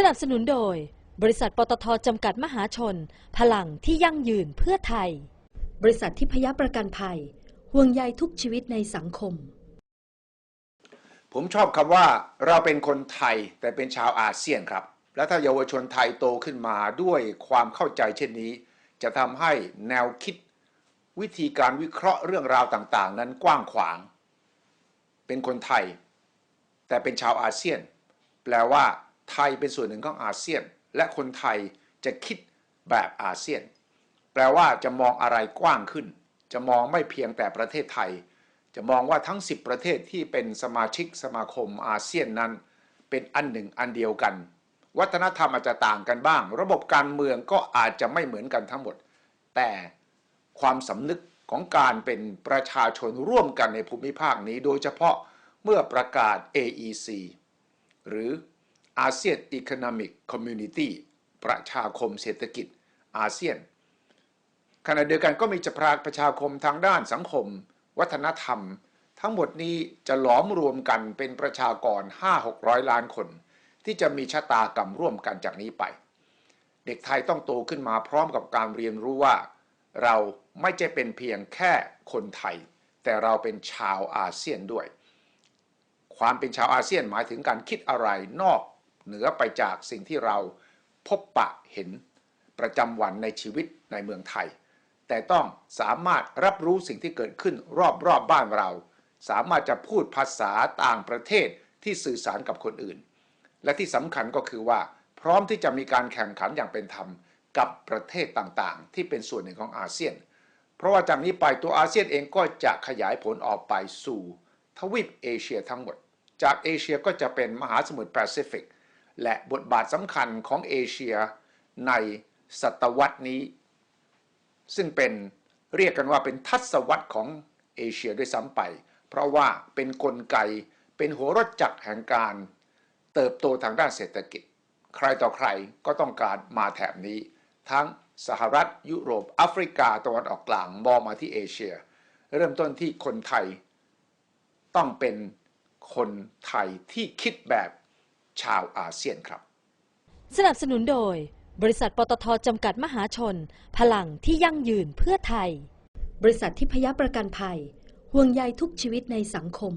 สนับสนุนโดย บริษัทปตทจำกัดมหาชน พลังที่ยั่งยืนเพื่อไทย บริษัทที่พยประกันภัย ห่วงใยทุกชีวิตในสังคม ผมชอบคำว่าเราเป็นคนไทยแต่เป็นชาวอาเซียนครับ และถ้าเยาวชนไทยโตขึ้นมาด้วยความเข้าใจเช่นนี้ จะทำให้แนวคิด วิธีการวิเคราะห์เรื่องราวต่าง ๆ นั้นกว้างขวาง เป็นคนไทย แต่เป็นชาวอาเซียน แปลว่า ไทยเป็นส่วนหนึ่งของอาเซียน และคนไทยจะคิดแบบอาเซียน แปลว่าจะมองอะไรกว้างขึ้น จะมองไม่เพียงแต่ประเทศไทย จะมองว่าทั้ง 10 ประเทศที่เป็นสมาชิกสมาคมอาเซียนนั้น เป็นอันหนึ่งอันเดียวกัน วัฒนธรรมอาจจะต่างกันบ้าง ระบบการเมืองก็อาจจะไม่เหมือนกันทั้งหมด แต่ความสำนึกของการเป็นประชาชนร่วมกันในภูมิภาคนี้ โดยเฉพาะเมื่อประกาศ AEC หรือ ASEAN Economic Community ประชาคมเศรษฐกิจอาเซียน ขณะเดียวกันก็มีจะพราประชาคมทางด้านสังคม วัฒนธรรม ทั้งหมดนี้จะหลอมรวมกันเป็นประชากร 5-600 ล้านคน ที่จะมีชะตากรรมร่วมกันจากนี้ไป เด็กไทยต้องโตขึ้นมาพร้อมกับการเรียนรู้ว่า เราไม่ใช่เป็นเพียงแค่คนไทย แต่เราเป็นชาวอาเซียนด้วย ความเป็นชาวอาเซียนหมายถึงการคิดอะไรนอก เหนือไปจากสิ่งที่เราพบปะเห็นประจำวันในชีวิตในเมืองไทย แต่ต้องสามารถรับรู้สิ่งที่เกิดขึ้นรอบๆบบ้านเรา สามารถจะพูดภาษาต่างประเทศที่สื่อสารกับคนอื่น และที่สำคัญก็คือว่า พร้อมที่จะมีการแข่งขันอย่างเป็นธรรมกับประเทศต่างๆ ที่เป็นส่วนหนึ่งของอาเซียน เพราะว่าจากนี้ไปตัวอาเซียนเองก็จะขยายผลออกไปสู่ ทวีปเอเชียทั้งหมด จากเอเชียก็จะเป็นมหาสมุทรแปซิฟิก และบทบาทสำคัญของเอเชียในศตวรรษนี้ ซึ่งเป็นเรียกกันว่าเป็นทัศวรรษของเอเชียด้วยซ้ำไป เพราะว่าเป็นนกลไกเป็นหัวรถจักรแห่งการ เติบโตทางด้านเศรษฐกิจ ใครต่อใครก็ต้องการมาแถบนี้ ทั้งสหรัฐยุโรปแอฟริกาตะวันออกกลางมองมาที่เอเชีย เริ่มต้นที่คนไทย ต้องเป็นคนไทยที่คิดแบบ ชาวอาเซียนครับ สนับสนุนโดย บริษัทปตทจำกัดมหาชน พลังที่ยั่งยืนเพื่อไทย บริษัทที่พยประกันภัย ห่วงใยทุกชีวิตในสังคม